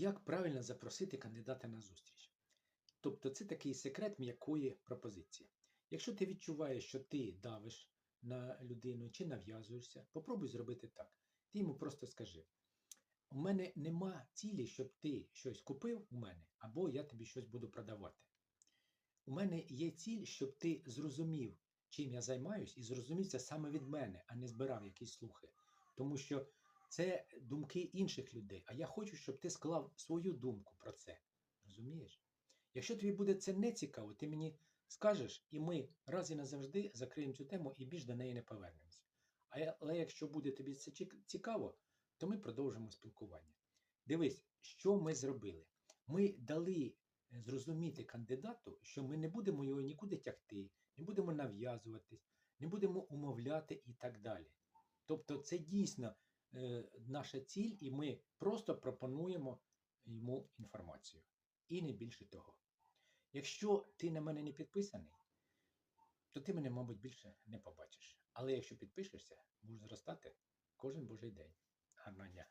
Як правильно запросити кандидата на зустріч? Тобто це такий секрет м'якої пропозиції. Якщо ти відчуваєш, що ти давиш на людину чи нав'язуєшся, попробуй зробити так. Ти йому просто скажи: у мене нема цілі, щоб ти щось купив у мене, або я тобі щось буду продавати. У мене є ціль, щоб ти зрозумів, чим я займаюсь, і зрозумів це саме від мене, а не збирав якісь слухи. Тому що це думки інших людей. А я хочу, щоб ти склав свою думку про це. Розумієш? Якщо тобі буде це не цікаво, ти мені скажеш, і ми раз і назавжди закриємо цю тему і більш до неї не повернемося. Але якщо буде тобі це цікаво, то ми продовжимо спілкування. Дивись, що ми зробили. Ми дали е, зрозуміти кандидату, що ми не будемо його нікуди тягти, не будемо нав'язуватись, не будемо умовляти і так далі. Тобто, це дійсно наша ціль, і ми просто пропонуємо йому інформацію. І не більше того. Якщо ти на мене не підписаний, то ти мене, мабуть, більше не побачиш. Але якщо підпишешся, будеш зростати кожен божий день. Гарного дня!